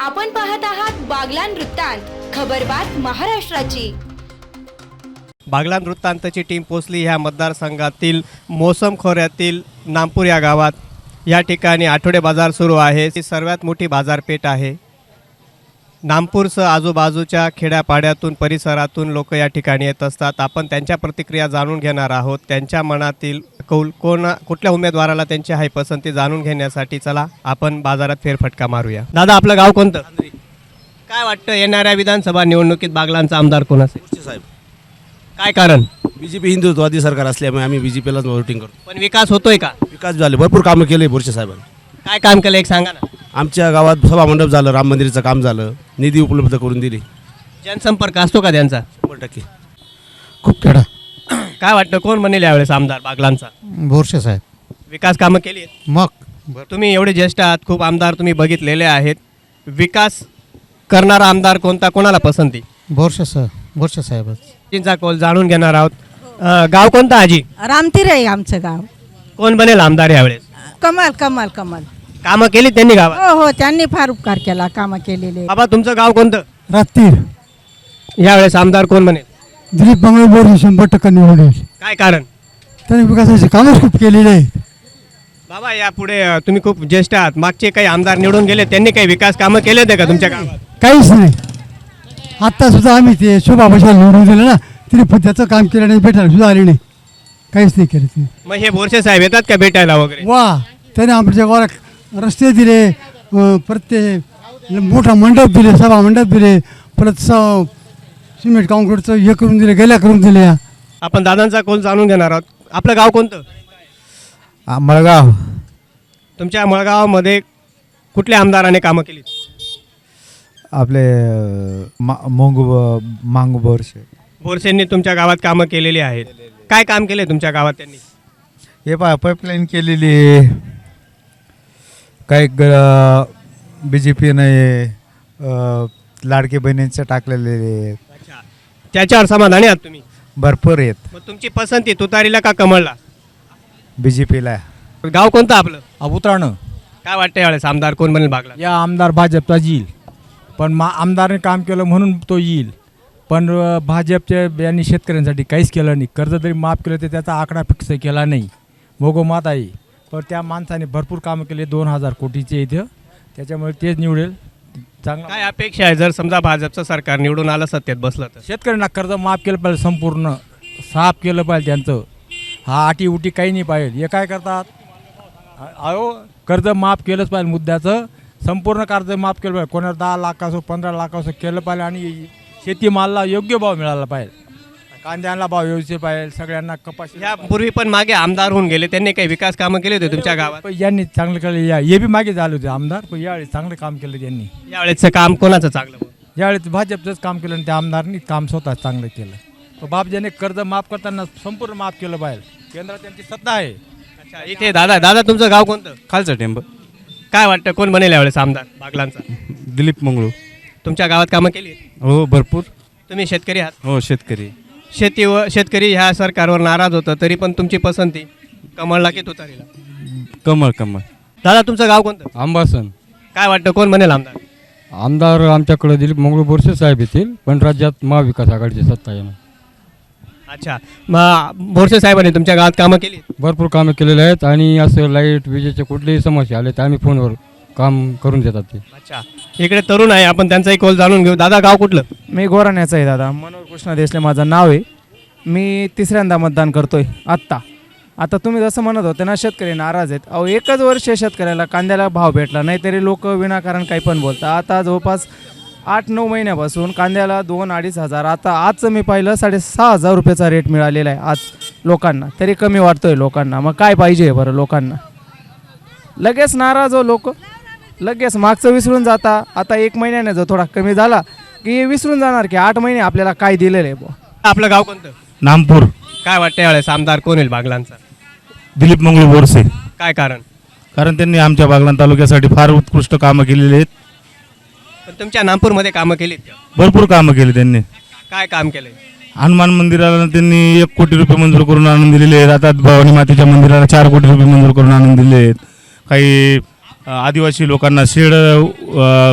आपण पाहत आहात बागलान वृत्तांत खबरबात महाराष्ट्राची. बागलान वृत्तांतची टीम पोचली ह्या मतदारसंघातील मोसम खोऱ्यातील नामपूर या गावात. या ठिकाणी आठवडे बाजार सुरू आहे. ही सर्वात मोठी बाजारपेठ आहे. नामपूरसह आजूबाजूच्या खेड्यापाड्यातून परिसरातून लोक या ठिकाणी येत असतात. आपण त्यांच्या प्रतिक्रिया जाणून घेणार आहोत. त्यांच्या मनातील कौल कोण कुठल्या उमेदवाराला त्यांची आहे पसंती जाणून घेण्यासाठी चला आपण बाजारात फेरफटका मारूया. दादा आपलं गाव कोणतं? काय वाटतं येणाऱ्या विधानसभा निवडणुकीत बागलांचा आमदार कोण असेल? साहेब. काय कारण? बी जे पी हिंदुत्ववादी सरकार असल्यामुळे आम्ही बी जे पीलाच वोटिंग करतो. पण विकास होतोय का? विकास झाले भरपूर कामं केले बोरसे साहेबांनी. काय काम केलं एक सांगा ना. आमच्या गावात सभा मंडप झालं राम मंदिराचं काम झालं निधी उपलब्ध करून दिली. जनसंपर्क असतो का त्यांचा? शंभर टक्के. खूप खेळा काय वाटतं कोण बनेल यावेळेस आमदार बागलांचा? बोरसे साहेब. विकास कामं केली आहेत? मग. तुम्ही एवढे ज्येष्ठ आहात खूप आमदार तुम्ही बघितलेले आहेत. विकास करणारा आमदार कोणता कोणाला पसंती? बोरसे साहेब बोरसे साहेबच. चिंचा कोल जाणून घेणार आहोत. अं, गाव कोणतं आजी? रामतीर आहे आमचं गाव. कोण बनेल आमदार यावेळेस? कमाल कमाल कमाल. कामं केली त्यांनी गावात? हो हो त्यांनी फार उपकार केला कामं केलेले. बाबा तुमचं गाव कोणतं? रात्रीर यावेळेस आमदार कोण बनेल? दिलीप मंगळ बोरसे शंभर टक्का निवडून येईल. काय कारण? त्यांनी विकासाचे कामच खूप केलेले आहेत. बाबा या पुढे अं, तुम्ही खूप ज्येष्ठ आहात. मागचे काही आमदार निवडून गेले त्यांनी काही विकास कामं केले होते का तुमच्या गावात? काहीच नाही. आत्ता सुद्धा आम्ही ते शोभा बशाला निवडून दिलं ना तिने पण त्याचं काम केलं नाही भेटायला सुद्धा आले नाही. काहीच नाही केलं तिने. मग हे बोरसे साहेब येतात का भेटायला वगैरे? वा त्याने आमच्या गावाला रस्ते दिले अं, परत ते मोठा मंडप दिले सभा मंडप दिले परत स सिमेंट कॉन्क्रीटचं हे करून दिले गेल्या करून दिल्या आपण दादांचा कोल जाणून घेणार आहोत. आपलं गाव कोणतं? मळगाव. तुमच्या मळगावामध्ये कुठल्या आमदाराने कामं केली? आपले मोंगू मांगू बोरसे बोरसेंनी तुमच्या गावात कामं केलेली आहेत. काय काम केले तुमच्या गावात त्यांनी? हे पहा पाईपलाईन केलेली आहे. काही ग बी जे पीने लाडके बहिणींचं टाकलेले आहेत. अच्छा. त्याच्यावर समाधानी आहात तुम्ही? भरपूर आहेत. मग तुमची पसंती तुतारीला का कमळला? बी जे पीला गाव कोणतं आपलं? अबुतराणं काय वाटतं यावेळेस? आमदार कोण बनेल बागला या आमदार भाजपचा येईल. पण मा आमदारने काम केलं म्हणून तो येईल. पण अ, भाजपच्या यांनी शेतकऱ्यांसाठी काहीच केलं नाही. कर्ज जरी माफ केलं तर त्याचा आकडा फिक्स केला नाही. मोगोमात आहे पण त्या माणसाने भरपूर कामं केले दोन हजार कोटीचे इथं. त्याच्यामुळे तेच निवडेल. चांगला काय अपेक्षा आहे? जर समजा भाजपचं सरकार निवडून आलं सत्तेत बसलं तर. शेतकऱ्यांना कर्ज माफ केलं पाहिजे संपूर्ण. साफ केलं पाहिजे त्यांचं. हा आटी उटी काही नाही पाहिजे. हे काय करतात? अ- अहो कर्ज माफ केलंच पाहिजे मुद्द्याचं. संपूर्ण कर्ज माफ केलं पाहिजे. कोणाला दहा लाख असो पंधरा लाख असो केलं पाहिजे आणि शेतीमालाला योग्य भाव मिळाला पाहिजे. कांद्याला भाव व्यवस्थित पाहिजे सगळ्यांना कपाशी यापूर्वी पण मागे आमदार होऊन गेले त्यांनी काही विकास कामं केले होते तुमच्या गावात? पण यांनी चांगलं केलं या हे बी मागे झाले होते आमदार पण यावेळी चांगलं काम केलं त्यांनी. यावेळेसचं काम कोणाचं चांगलं? बघ? यावेळी भाजपचंच काम केलं आणि त्या आमदारनी काम स्वतः चांगलं केलं. तर बापजाने कर्ज माफ करताना संपूर्ण माफ केलं पाहिजे केंद्रात त्यांची सत्ता आहे. अच्छा इथे दादा दादा तुमचं गाव कोणतं? खालचा टेंब. काय वाटतं कोण बनेल यावेळेस आमदार बागलांचा? दिलीप मंगळू. तुमच्या गावात कामं केली? हो भरपूर. तुम्ही शेतकरी आहात? हो शेतकरी. शेती व शेतकरी ह्या सरकारवर नाराज होतं तरी पण तुमची पसंती कमळला की तुतारीला कमळ कमळ. दादा तुमचं गाव कोणतं? आंबासन. काय वाटतं कोण बनेल आमदार? आमदार आमच्याकडे दिलीप मंगळू बोरसे साहेब येतील पण राज्यात महाविकास आघाडीची सत्ता ना अच्छा. मग बोरसे साहेबांनी तुमच्या गावात कामं केली? भरपूर कामं केलेले आहेत आणि असं लाइट विजेचे कुठलेही समस्या आले तर आम्ही फोनवर काम करून देतात ते. अच्छा. इकडे तरुण आहे आपण त्यांचाही कॉल जाणून घेऊ. दादा गाव कुठलं? मी गोराण्याचा आहे दादा. मनोहर कृष्ण देशले माझं नाव आहे. मी तिसऱ्यांदा मतदान करतो आहे आत्ता. आता तुम्ही जसं म्हणत होते ना शेतकरी नाराज आहेत. अहो एकच वर्ष शेतकऱ्याला कांद्याला भाव भेटला नाही तरी लोक विनाकारण काही पण बोलतात. आता जवळपास आठ नऊ महिन्यापासून कांद्याला दोन अडीच हजार. आता आजचं मी पाहिलं साडेसहा हजार रुपयाचा रेट मिळालेला आहे आज लोकांना. तरी कमी वाटतोय लोकांना. मग काय पाहिजे बरं लोकांना? लगेच नाराज हो लोक. लगेच मागचं विसरून जाता. आता एक महिन्याने जो थोडा कमी झाला की विसरून जाणार की आठ महिने आपल्याला काय दिलेलं आहे बुवा. आपलं गाव कोणतं? नामपूर. काय वाटतं यावेळेस आमदार कोण येईल बागलांचा? दिलीप मंगळू बोरसे. काय कारण? कारण त्यांनी आमच्या बागलान तालुक्यासाठी फार उत्कृष्ट कामं केलेली आहेत. पण तुमच्या नागपूरमध्ये कामं केलीत का? भरपूर कामं केली त्यांनी. काय काम केलंय? हनुमान मंदिराला त्यांनी एक कोटी रुपये मंजूर करून आणून दिलेले आहेत. आता भवानी मातेच्या मंदिराला चार कोटी रुपये मंजूर करून आणून दिले आहेत. काही अ, आदिवासी लोकांना शेड अ,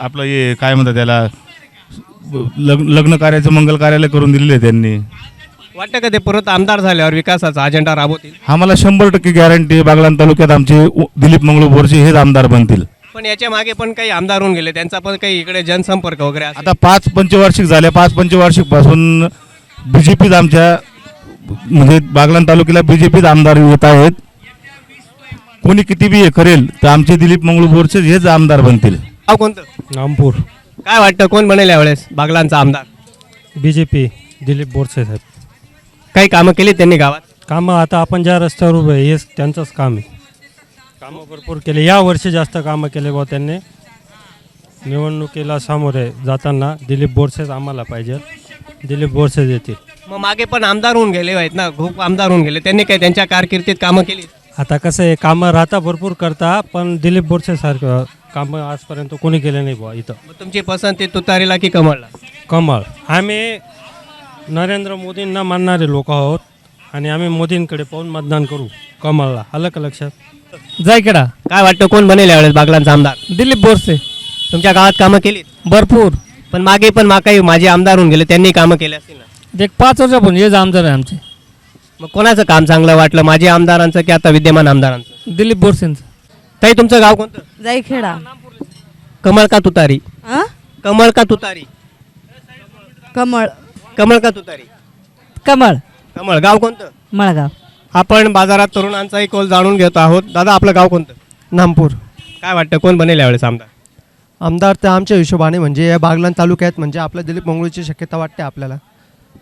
आपलं हे काय म्हणतात त्याला? लग्न लग्न कार्याचं मंगल कार्यालय करून दिलेलं आहे त्यांनी. वाटतं का ते परत आमदार झाल्यावर विकासाचा अजेंडा राबवतील? आम्हाला शंभर टक्के गॅरंटी बागलान तालुक्यात आमचे उ- दिलीप मंगळू बोरसे हेच आमदार बनतील. पण याच्या मागे पण काही आमदार होऊन गेले त्यांचा पण काही इकडे जनसंपर्क वगैरे असेल. आता पाच पंचवार्षिक झाले पाच पंचवार्षिकपासून बी जे पीच आमच्या म्हणजे बागलान तालुक्याला बी जे पीच आमदार येत आहेत. कोणी किती बी हे करेल तर आमचे दिलीप मंगळू बोरसे हेच आमदार बनतील. गाव कोणतं? नामपूर. काय वाटतं कोण बनेल यावेळेस बागलांचा आमदार? B J P Dilip Borse साहेब. काही कामं केली त्यांनी गावात? कामं आता आपण ज्या रस्त्यावर उभे आहे, हेच त्यांचंच काम आहे. कामं भरपूर केले. या वर्षी जास्त कामं केले बा त्यांनी. निवडणुकीला सामोरे जाताना दिलीप बोरसेच आम्हाला पाहिजे. दिलीप बोरसेच येतील मग मागे पण आमदार होऊन गेले आहेत ना खूप आमदार होऊन गेले. त्यांनी काय त्यांच्या कारकिर्दीत कामं केली? आता कसं आहे कामं राहता भरपूर करता पण दिलीप बोरसे सारखं कामं आजपर्यंत कोणी केले नाही बुवा इथं. मग तुमची पसंती तुतारीला की कमळला? कमळ. आम्ही नरेंद्र मोदींना मानणारे लोक आहोत आणि आम्ही मोदींकडे पाहून मतदान करू. कमळला. आलं का लक्षात जायकडा काय वाटतं कोण बनेल यावेळेस बागलांचा आमदार? दिलीप बोरसे. तुमच्या गावात कामं केली भरपूर. पण मागे पण मा काही माझे आमदार होऊन गेले त्यांनी कामं केली असतील ना? एक पाच वर्षापून हेच आमदार आहे आमचे. मग कोणाचं काम चांगलं वाटलं? माझे आमदारांचं की आता विद्यमान आमदारांचं? दिलीप बोरसेंचं. ताई तुमचं गाव कोणतं? जायखेडा. कमळ का तुतारी? हा कमळ का तुतारी? कमळ. कमळ का तुतारी? कमळ. कमळ. गाव कोणतं? मळगाव. आपण बाजारात तरुणांचाही कौल जाणून घेत आहोत. दादा आपलं गाव कोणतं? नामपूर. काय वाटतं कोण बनेल यावेळेस आमदार? आमदार तर आमच्या हिशोबाने म्हणजे या बागलान तालुक्यात म्हणजे आपल्या दिलीप मंगळूची शक्यता वाटते आपल्याला.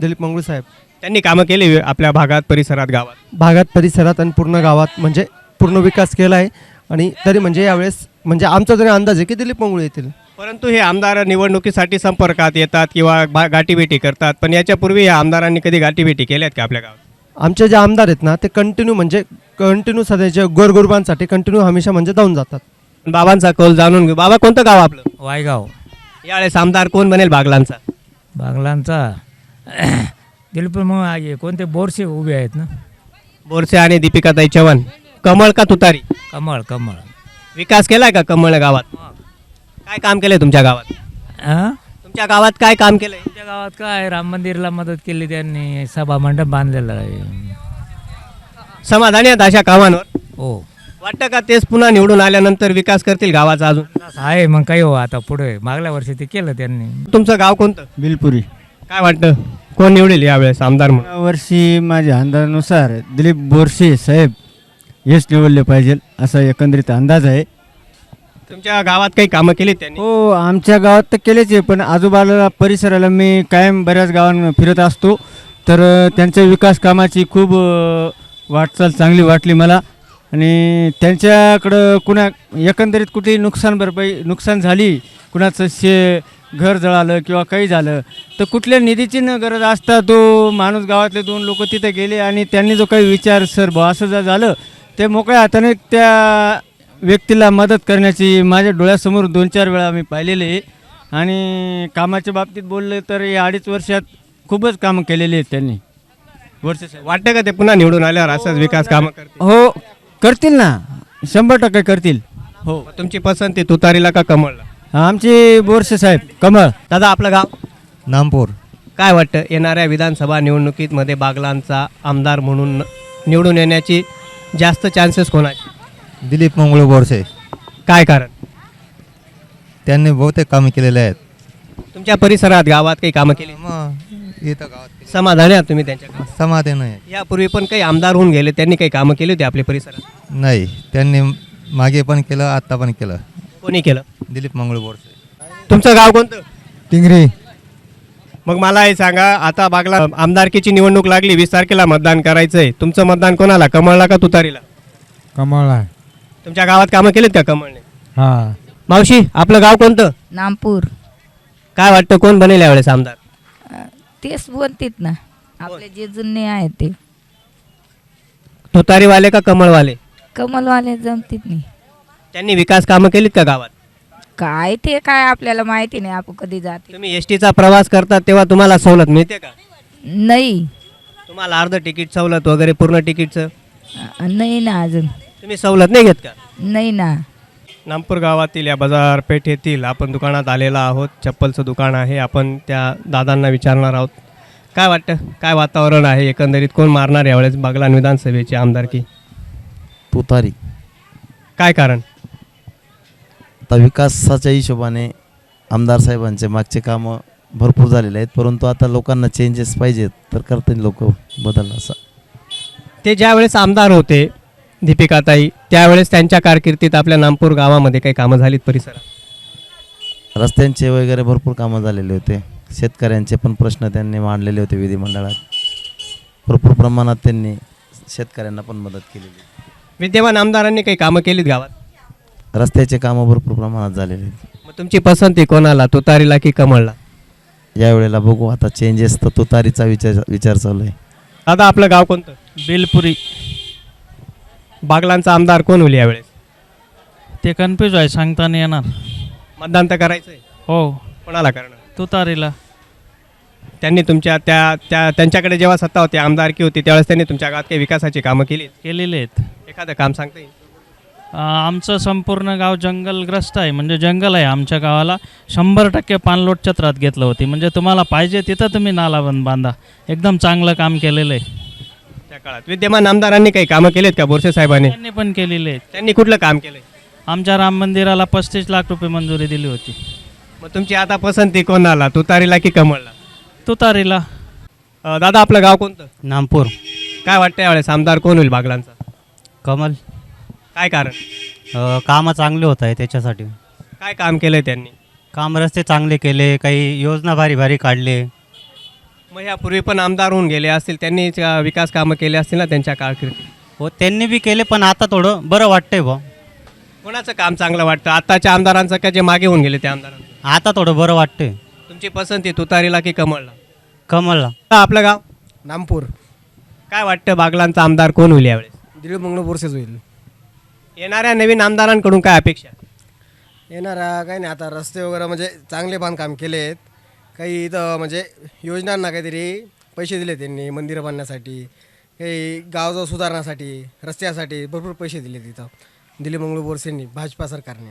दिलीप मंगळू साहेब. त्यांनी कामं केली आपल्या भागात परिसरात गावात? भागात परिसरात आणि पूर्ण गावात म्हणजे पूर्ण विकास केला आहे आणि तरी म्हणजे यावेळेस म्हणजे आमचा तरी अंदाज आहे की दिलीप मंगळू येतील. परंतु हे आमदार निवडणुकीसाठी संपर्कात येतात किंवा बा गाठीभेटी करतात पण याच्यापूर्वी या आमदारांनी कधी गाठीभेटी केल्यात का आपल्या गावात? आमचे जे आमदार आहेत ना ते कंटिन्यू म्हणजे कंटिन्यू सध्याच्या गोरगुरबांसाठी कंटिन्यू हमेशा म्हणजे जाऊन जातात. बाबांचा कौल जाणून घेऊ. बाबा कोणतं गाव आपलं? वायगाव. यावेळेस आमदार कोण बनेल बागलांचा? बागलांचा? दिलीप मग आहे कोणते बोरसे उभे आहेत ना? बोरसे आणि दीपिकाताई चव्हाण. कमळ का तुतारी? कमळ कमळ. विकास केलाय का कमळ गावात? काय काम केलंय तुमच्या गावात? हां तुमच्या गावात काय काम केलंय? आमच्या गावात काय? राम मंदिरला मदत केली त्यांनी. सभा मंडप बांधलेला आहे. समाधानी आहेत अशा कामांवर? हो. वाटतं का तेच पुन्हा निवडून आल्यानंतर विकास करतील गावाचा अजून? आहे मग काही हो आता पुढे? मागल्या वर्षी ते केलं त्यांनी. तुमचं गाव कोणतं? बिलपुरी. काय वाटतं? कोण निवडेल यावेळेस आमदार म्हणून? यावर्षी माझ्या अंदाजानुसार दिलीप बोरसे साहेब हेच निवडले पाहिजे असा एकंदरीत अंदाज आहे. तुमच्या गावात काही कामं केली त्यांनी? हो आमच्या गावात तर केलेच आहे पण आजूबाजूला परिसराला मी कायम बऱ्याच गावांना फिरत असतो. तर अ, त्यांच्या विकास कामाची खूप अ, वाटचाल चांगली वाटली मला. आणि त्यांच्याकडं कुणा एकंदरीत कुठेही नुकसान भरपाई नुकसान झाली कुणाचं शे घर जळालं किंवा काही झालं तर कुठल्या निधीची न गरज असता तो माणूस गावातले दोन लोक तिथे गेले आणि त्यांनी जो काही विचार सर बुवा असं जर झालं ते मोकळ्या हाताने त्या व्यक्तीला मदत करण्याची माझ्या डोळ्यासमोर दोन चार वेळा मी पाहिलेले आहे. आणि कामाच्या बाबतीत बोललं तर या अडीच वर्षात खूपच कामं केलेली आहेत त्यांनी. वर्ष वाटतं का ते पुन्हा निवडून आल्यावर असंच विकास कामं करतील? हो करतील ना. शंभर टक्के करतील. हो. तुमची पसंती तुतारीला का कमळला? आमचे बोरसे साहेब कमळ. दादा आपलं गाव? नामपूर. काय वाटतं येणाऱ्या विधानसभा निवडणुकीत मध्ये बागलांचा आमदार म्हणून निवडून येण्याची जास्त चान्सेस कोणाचे? दिलीप मंगळू बोरसे काय कारण? त्यांनी बहुतेक कामे केलेले आहेत. तुमच्या परिसरात गावात काही कामं केली? मग इथं गावात समाधानी आहात तुम्ही त्यांच्या समाधान आहे यापूर्वी पण काही आमदार होऊन गेले त्यांनी काही कामं केली होती आपल्या परिसरात? नाही त्यांनी मागे पण केलं आत्ता पण केलं. कोणी केलं? दिलीप मंगळू बोरसे तुमचं गाव कोणतं? टिंगरे मग मला हे सांगा आता बागला आमदारकीची निवडणूक लागली वीस तारखेला मतदान करायचंय. तुमचं मतदान कोणाला? कमळला का तुतारीला? कमळ आहे. तुमच्या गावात कामं केलीत का कमळने? हां. मावशी आपलं गाव कोणतं? नामपूर. काय वाटतं कोण बनेल यावेळेस आमदार? तेच बोलतीत ना. आपले जे जुने आहेत ते. तुतारीवाले का कमळवाले? कमलवाले जमतीत नाही. त्यांनी विकास कामं केलीत का गावात? काय ते काय आपल्याला माहिती नाही आपण कधी जाते. तुम्ही एस टीचा प्रवास करतात तेव्हा तुम्हाला सवलत मिळते का? नाही. तुम्हाला अर्ध तिकीट सवलत वगैरे पूर्ण तिकीटचं? अ, नाही ना अजून. तुम्ही सवलत नाही घेत का? नाही ना. नागपूर गावातील या बाजारपेठेतील आपण दुकानात आलेला आहोत. चप्पलचं दुकान आहे. आपण त्या दादांना विचारणार आहोत. काय वाटतं? काय वातावरण आहे? एकंदरीत कोण मारणार यावेळेस बागलान विधानसभेची आमदारकी तुतारी. काय कारण? आता विकासाच्या हिशोबाने आमदार साहेबांचे मागचे कामं भरपूर झालेले आहेत परंतु आता लोकांना चेंजेस पाहिजेत तर करतील लोक बदल असा. ते ज्यावेळेस आमदार होते दीपिकाताई त्यावेळेस त्यांच्या कारकिर्दीत आपल्या नागपूर गावामध्ये काही कामं झालीत परिसरात? रस्त्यांचे वगैरे भरपूर कामं झालेले होते. शेतकऱ्यांचे पण प्रश्न त्यांनी मांडलेले होते विधिमंडळात. भरपूर प्रमाणात त्यांनी शेतकऱ्यांना पण मदत केलेली. विद्यमान आमदारांनी काही कामं केलीत गावात? रस्त्याचे कामं भरपूर प्रमाणात झालेले आहेत. मग तुमची पसंती कोणाला तुतारीला की कमळला? यावेळेला बघू आता चेंजेस तर तुतारीचा विचार विचार चालू आहे. दादा आपलं गाव कोणतं? बेलपुरी. बागलांचा आमदार कोण होईल यावेळेस? ते कन्फ्यूज आहे सांगता नाही येणार. मतदान तर करायचं आहे हो. कोणाला करणार? तुतारीला. त्यांनी तुमच्या त्या त्या त्यांच्याकडे जेव्हा सत्ता होती आमदारकी होती त्यावेळेस त्यांनी तुमच्या गावात काही विकासाची कामं केली केलेले आहेत. एखादं काम सांगता येईल? आमचं संपूर्ण गाव जंगलग्रस्त आहे. म्हणजे जंगल आहे आमच्या गावाला. शंभर टक्के पाणलोट छत्रात घेतलं होती. म्हणजे तुम्हाला पाहिजे तिथं तुम्ही नाला बंद बांधा. एकदम चांगलं काम केलेलं आहे. त्या काळात विद्यमान आमदारांनी काही कामं केलेत का? बोरसे साहेबांनी? त्यांनी पण केलेले आहेत. त्यांनी कुठलं काम केलंय? आमच्या राम मंदिराला पस्तीस लाख रुपये मंजुरी दिली होती. मग तुमची आता पसंती कोणाला? तुतारीला की कमळला? तुतारीला. अं, दादा आपलं गाव कोणतं? नामपूर. काय वाटतं यावेळेस? आमदार कोण होईल बागलांचा? कमल. काय कारण? अ, कामं चांगले होत आहे त्याच्यासाठी. काय काम केलंय त्यांनी? काम रस्ते चांगले केले काही योजना भारी भारी काढले. मग यापूर्वी पण आमदार होऊन गेले असतील त्यांनी विकास कामं केले असतील ना त्यांच्या कारकिर्दीत? हो त्यांनी बी केले पण आता थोडं बरं वाटतंय बा कोणाचं काम चांगलं वाटतं? आताच्या आमदारांचं का जे मागे होऊन गेले त्या आमदारांचं? आता थोडं बरं वाटतंय. तुमची पसंती तुतारीला की कमळला? कमलला आपलं गाव? नामपूर. काय वाटतं बागलांचा आमदार कोण होईल यावेळेस? दिलीप मंगळ बोरसेच होईल. येणाऱ्या नवीन आमदारांकडून काय अपेक्षा? येणारा काही नाही आता रस्ते वगैरे म्हणजे चांगले बांधकाम केले आहेत. काही इथं म्हणजे योजनांना काहीतरी पैसे दिले त्यांनी मंदिरं बांधण्यासाठी. काही गावचं सुधारण्यासाठी रस्त्यासाठी भरपूर पैसे दिले तिथं दिलीप मंगळ बोरसेंनी भाजपा सरकारने.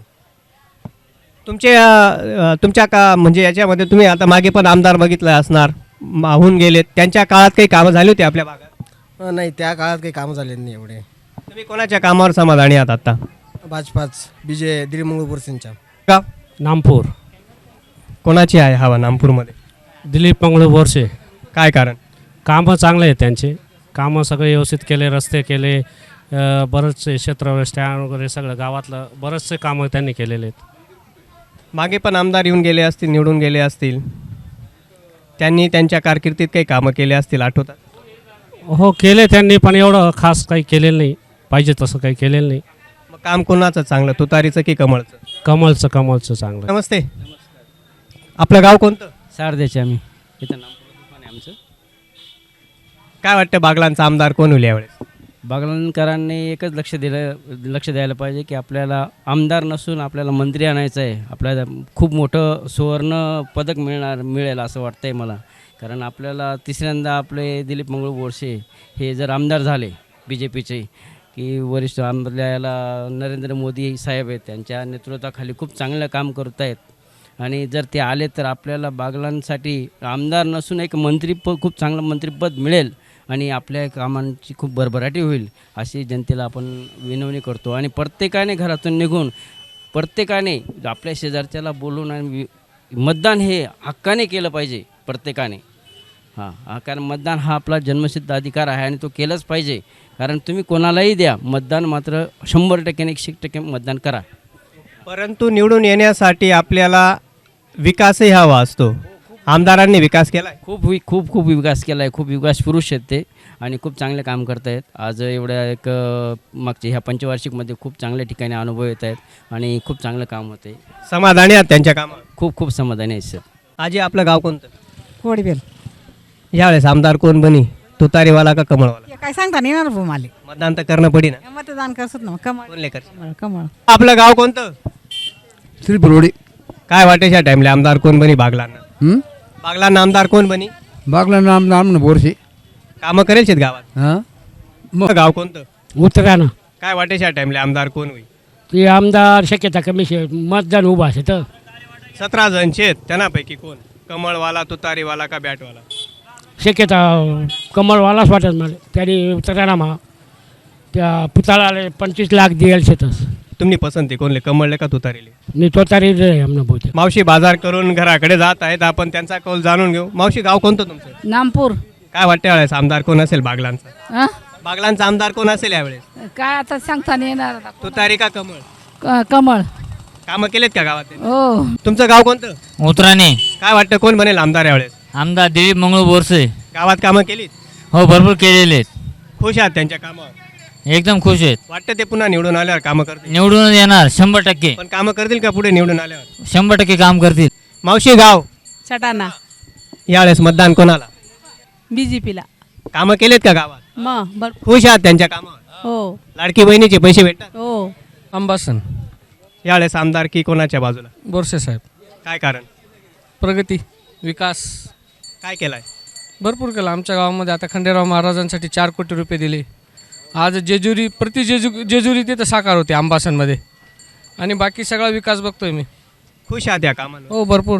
तुमचे अं, तुमच्या का म्हणजे याच्यामध्ये तुम्ही आता मागे पण आमदार बघितलं असणार माहून गेलेत. त्यांच्या काळात काही कामं झाली होती आपल्या भागात? अं, नाही त्या काळात काही कामं झाले नाही एवढे. तुम्ही कोणाच्या कामावर समाधानी आहात आता? भाजपाच बी जे दिलीप मंगळ बोरसेंच्या का? नामपूर. कोणाची आहे हवा नागपूरमध्ये दिलीप मंगळू बोरसे काय कारण? कामं चांगले आहेत त्यांचे. कामं सगळे व्यवस्थित केले रस्ते केले अ, बरेचसे क्षेत्र स्टँड वगैरे सगळं गावातलं बरेचसे कामं त्यांनी केलेले आहेत. मागे पण आमदार येऊन गेले असतील निवडून गेले असतील. त्यांनी त्यांच्या कारकिर्दीत काही कामं केले असतील आठवतात? हो केले त्यांनी पण एवढं खास काही केलेलं नाही. पाहिजे तसं काही केलेलं नाही. मग काम कोणाचं चांगलं? तुतारीचं की कमळचं? कमलचं कमलचं चांगलं. नमस्ते. आपलं गाव कोणतं? शारदेचे आम्ही. इथं नामपूर आहे आमचं. काय वाटतं बागलांचा आमदार कोण होईल यावेळेस? बागलांकरांनी एकच लक्ष दिलं लक्ष द्यायला पाहिजे की आपल्याला आमदार नसून आपल्याला मंत्री आणायचं आहे. आपल्याला खूप मोठं सुवर्ण पदक मिळणार मिळेल असं वाटतंय मला. कारण आपल्याला तिसऱ्यांदा आपले दिलीप मंगळ बोरसे हे जर आमदार झाले बी जे पीचे की वरिष्ठ आपल्याला नरेंद्र मोदी साहेब आहेत त्यांच्या नेतृत्वाखाली खूप चांगलं काम करत आहेत. आणि जर ते आले तर आपल्याला बागलांसाठी आमदार नसून एक मंत्रीपद खूप चांगलं मंत्रिपद मिळेल आणि आपल्या कामांची खूप भरभराटी होईल अशी जनतेला आपण विनवणी करतो. आणि प्रत्येकाने घरातून निघून प्रत्येकाने आपल्या शेजारच्याला बोलून आणि वि- मतदान हे हक्काने केलं पाहिजे प्रत्येकाने. हां कारण मतदान हा आपला जन्मसिद्ध अधिकार आहे आणि तो केलाच पाहिजे. कारण तुम्ही कोणालाही द्या मतदान मात्र शंभर टक्क्याने एकशे टक्के मतदान करा. परंतु निवडून येण्यासाठी आपल्याला विकासही हवा असतो. आमदारांनी विकास केला खूप वि खूप खूप विकास केला आहे खूप विकास पुरुष आहेत ते आणि खूप चांगले काम करत आहेत आज एवढ्या एक अ, मागच्या ह्या पंचवार्षिकमध्ये खूप चांगल्या ठिकाणी अनुभव येत आहेत आणि खूप चांगलं काम होते समाधानी आहात त्यांच्या कामावर? खूप खूप समाधानी आहे सर. आजी आपलं गाव कोणतं? कोडबेल यावेळेस आमदार कोण बनी? तुतारीवाला का कमळवाला? काय सांगता नाही येणार भाऊ मला मतदान तर करणं पडी ना मतदान करसत ना कमळ. कोण लेकर? कमळ कमळ. आपलं गाव कोणतं? श्रीपुरवडी काय वाटेच्या टाइमला आमदार कोण बनी? बागलांना. बागलांना आमदार कोण बनी? बागला नाम नाम ना बोरसे कामं करेल शेत गावात? हां? मग गाव कोणतं? उत्तरानं. काय वाटेच्या टाइमला आमदार कोण होईल? ते आमदार शक्यता कमी शे मतदान उभं असे तर. सतरा जणचे आहेत त्यांनापैकी कोण? कमळवाला तुतारीवाला का बॅटवाला शक्यता कमळवालाच वाटत मला त्यांनी तराना मा त्या पुतळाला पंचवीस लाख देईल शेतस. तुम्ही पसंती कोणले? कमळले का तुतारीले मी तो तारी आमना बहुतेक. मावशी बाजार करून घराकडे जात आहेत. आपण त्यांचा कौल जाणून घेऊ. मावशी गाव कोणतं तुमचं? नामपूर. काय वाटतं यावेळेस? आमदार कोण असेल बागलांचा? हा? बागलांचा आमदार कोण असेल यावेळेस? काय आता सांगता नाही येणार आता. तुतारी का कमळ? क- कमळ. कामं केलेत का गावात? हो. तुमचं गाव कोणतं? उतराने काय वाटतं? कोण बनेल आमदार यावेळेस? आमदार दिलीप मंगळू बोरसे. गावात कामं केलीत? हो भरपूर केलेले आहेत. खुश आहात त्यांच्या कामावर? एकदम खुश आहेत. वाटतं ते पुन्हा निवडून आल्यावर कामं करतील? निवडून येणार शंभर टक्के. पण कामं करतील का पुढे निवडून आल्यावर? शंभर टक्के काम करतील. मावशी गाव? सटाणा यावेळेस मतदान कोणाला? बी जे पीला. कामं केलेत का गावात? मग बर खुश आहात त्यांच्या कामावर? हो. लाडकी बहिणीचे पैसे भेटतात? हो. अंबासन. यावेळेस आमदार की कोणाच्या बाजूला? बोरसे साहेब. काय कारण? प्रगती विकास. काय केलाय? भरपूर केला. आमच्या गावामध्ये आता खंडेराव महाराजांसाठी चार कोटी रुपये दिले. आज जेजुरी प्रति जेजू जेजुरी तिथं साकार होते अंबासनमध्ये आणि बाकी सगळा विकास बघतोय मी. खुश आहात या कामाला? हो भरपूर.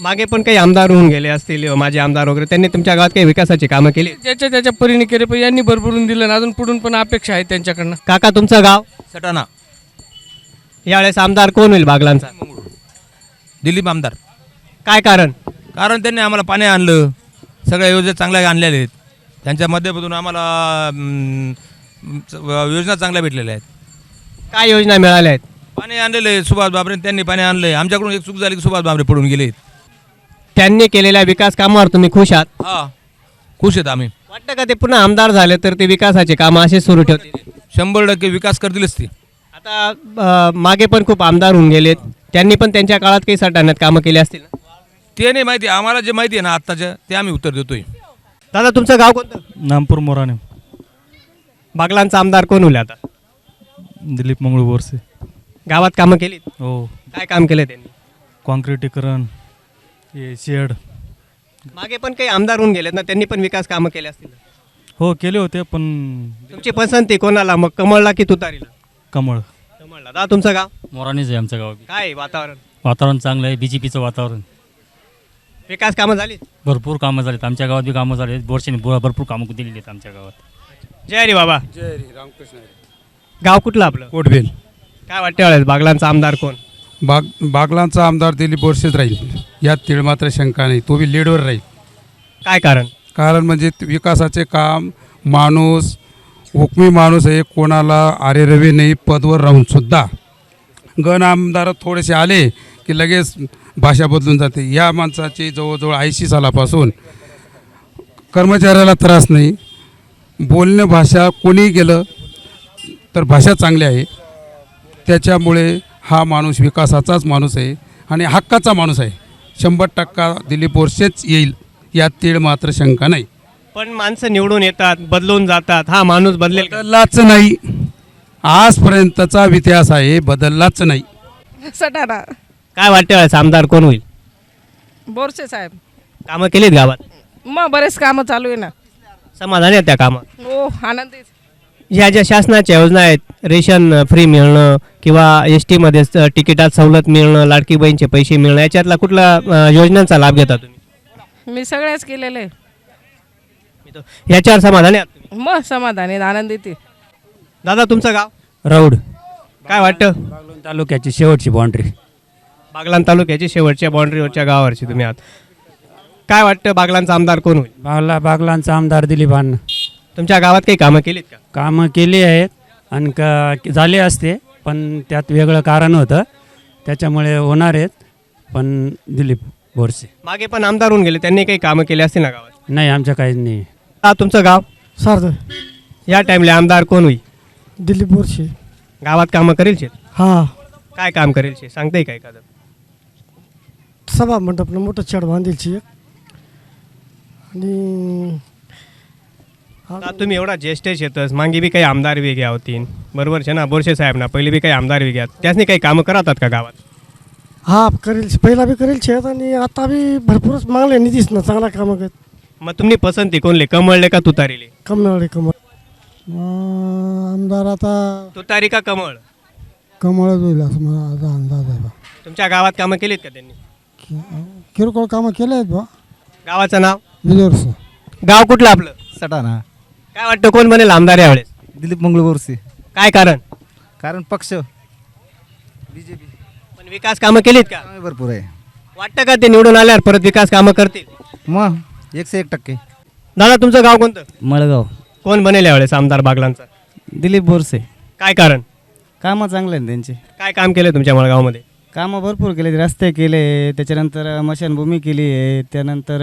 मागे पण काही आमदार होऊन गेले असतील माझे आमदार वगैरे त्यांनी तुमच्या गावात काही विकासाची कामं केली? ज्याच्या त्याच्या परीने केले पण यांनी भरभरून दिलं आणि अजून पुढून पण अपेक्षा आहे त्यांच्याकडनं. काका तुमचं गाव? सटाणा. यावेळेस आमदार कोण होईल बागलांचा? दिलीप आमदार. काय कारण? कारण त्यांनी आम्हाला पाणी आणलं. सगळ्या योजना चांगल्या आणलेल्या आहेत. त्यांच्या माध्यमातून आम्हाला अं, योजना चांगल्या भेटलेल्या आहेत. काय योजना मिळाल्या आहेत? पाणी आणलेलं आहे सुभाष बाबरे त्यांनी पाणी आणलं आहे. आमच्याकडून एक चूक झाली की सुभाष बाबरे पडून गेले त्यांनी केलेल्या विकास कामावर तुम्ही खुश आहात? हा. खुश आहेत आम्ही. वाटतं का ते पुन्हा आमदार झाले तर ते विकासाचे कामं असे सुरू ठेवतील? शंभर टक्के विकास करतीलच ते. आता अं, मागे पण खूप आमदार होऊन गेलेत. त्यांनी पण त्यांच्या काळात काही सटाण्यात कामं केली असतील ना? ते नाही माहिती आम्हाला जे माहिती आहे ना आत्ताच्या ते आम्ही उत्तर देतोय. दादा तुमचं गाव कोणतं? नामपूर मोराने बागलांचा आमदार कोण होईल आता? दिलीप मंगळू बोरसे. गावात कामं केलीत? हो. काय काम केलं त्यांनी? कॉन्क्रिटीकरण हे शेड. मागे पण काही आमदार होऊन गेलेत ना त्यांनी पण विकास कामं केले असतील. हो केले होते पण तुमची पसंती कोणाला? मग कमळला की तुतारीला? कमळ. कमळला. दादा तुमचं गाव? मोरानीच आहे आमचं गाव. काय आहे वातावरण? वातावरण चांगलं आहे बी जे पीचं वातावरण. विकास कामं झाली? भरपूर कामं झालीत. आमच्या गावात बी कामं झाली बोरशेने भरपूर कामं दिलेली आहेत आमच्या गावात. जय हरी बाबा. जय हरी. रामकृष्ण गाव कुठलं आपलं? कोटबेल काय वाटतं वेळेस? बागलांचा आमदार कोण? बाग बागलांचा आमदार दिलीप बोरसेच राहील. यात तीळ मात्र शंका नाही. तो बी लीडवर राहील. काय कारण? कारण म्हणजे विकासाचे काम माणूस हुकमी माणूस आहे. कोणाला आरे रवे नाही पदवर राहून सुद्धा. गण आमदार थोडेसे आले की लगेच भाषा बदलून जाते. या माणसाची जवळजवळ ऐंशी सालापासून कर्मचाऱ्याला त्रास नाही. बोलणं भाषा कोणी गेलं तर भाषा चांगली आहे. त्याच्यामुळे हा माणूस विकासाचाच माणूस आहे आणि हक्काचा माणूस आहे. शंभर टक्का दिलीप बोरसेच येईल यात तीळ मात्र शंका नाही. पण माणसं निवडून येतात बदलून जातात. हा माणूस बदलेल? बदललाच नाही. आजपर्यंतचा इतिहास आहे बदललाच नाही. सटाणा काय वाटतं वेळेस आमदार कोण होईल? बोरसे साहेब. कामं केलीत गावात? मग बरेच कामं चालू आहे ना. समाधानी आहेत त्या कामात? हो आनंदीच ह्या ज्या शासनाच्या योजना आहेत रेशन फ्री मिळणं किंवा एस टीमध्ये तिकिटात सवलत मिळणं लाडकी बहीणचे पैसे मिळणं याच्यातला कुठला अं, योजनांचा लाभ घेता तुम्ही? मी सगळ्याच केलेले याच्यावर समाधानी आहात तुम्ही? मग समाधानी आनंदीत आहे. दादा तुमचं गाव? राऊड काय वाटतं? तालुक्याची शेवटची बाउंड्री. बागलान तालुक्याची शेवटच्या बाउंड्रीवरच्या गावावरची तुम्ही आहात. काय वाटतं बागलांचा आमदार कोण होईल? बागला बागलांचा आमदार दिलीप अण्णा. तुमच्या गावात काही कामं केलीत का? कामं केली आहेत आणि का झाले असते पण त्यात वेगळं कारण होतं. त्याच्यामुळे होणार आहेत पण दिलीप बोरसे. मागे पण आमदार होऊन गेले त्यांनी काही कामं केली असतील ना गावात? नाही आमच्या काहीच नाही. हा तुमचं गाव? सार्थ या टाइमला आमदार कोण होईल? दिलीप बोरशे गावात कामं करेल शेत? हा. काय काम करेल शेत? सांगताय काय एखादं? सभा मंडपनं मोठं चढ बांधीलची एक आणि आता तुम्ही एवढा ज्येष्ठ शेतस मागे बी काही आमदार वेगळ्या होतीन. बरोबर छे ना बोरशे साहेब ना पहिले बी काही आमदार वेगळ्यात त्यासनी काही कामं करतात का गावात? हा करेल पहिला बी करेल शेत आणि आता बी भरपूरच मागले निधीच ना चांगला कामं करत. मग तुम्ही पसंती कोणले कमळले का तुतारीले? कमळ. कमळ आमदार आता तुतारी का कमळ? कमळच होईल असं मला माझा अंदाज आहे बा. तुमच्या गावात कामं केलीत का त्यांनी? किरकोळ कामं केले आहेत बा गावाचं नाव? विजोरस गाव कुठलं आपलं? सटाणा काय वाटतं कोण बनेल आमदार यावेळेस? दिलीप मंगळ बोरसे काय कारण? कारण पक्ष. पण विकास कामं केलीत का? भरपूर आहे. वाटतं का ते निवडून आल्यावर परत विकास कामं करतील? मग एकशे एक टक्के. दादा तुमचं गाव कोणतं? मळगाव. कोण बनेल यावेळेस आमदार बागलांचा? दिलीप बोरसे. काय कारण? कामं चांगले आहेत त्यांचे. काय काम केलं तुमच्या मळगावमध्ये? कामं भरपूर केले रस्ते केले त्याच्यानंतर मशानभूमी केली आहे त्यानंतर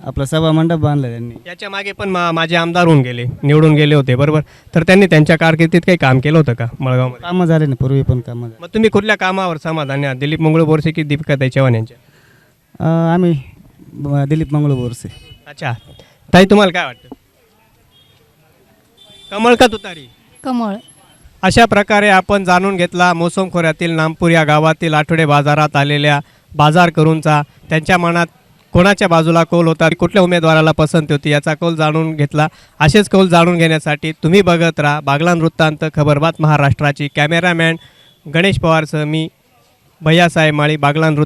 आपलं सभा मंडप बांधलं त्यांनी. याच्या मागे पण मा माझे आमदार होऊन गेले निवडून गेले होते बरोबर? तर त्यांनी त्यांच्या कारकिर्दीत काही काम केलं होतं का मळगावमध्ये? कामं झाले ना पूर्वी पण कामं झाले. मग तुम्ही कुठल्या कामावर समाधानी आहात? दिलीप मंगळ बोरसे की दीपिका चव्हाण यांच्या आम्ही दिलीप मंगळ बोरसे अच्छा. ताई तुम्हाला काय वाटतं? कमळ का तुतारी? कमळ. अशा प्रकारे आपण जाणून घेतला मोसम खोऱ्यातील नामपूर या गावातील आठवडे बाजारात आलेल्या बाजार करूंचा. त्यांच्या मनात कोणाच्या बाजूला कौल होता? कुठल्या उमेदवाराला पसंत होती? याचा कौल जाणून घेतला. असेच कौल जाणून घेण्यासाठी तुम्ही बघत राहा बागलान वृत्तांत खबरबात महाराष्ट्राची कॅमेरामॅन गणेश पवारसह मी भैयासाहेब माळी बागलान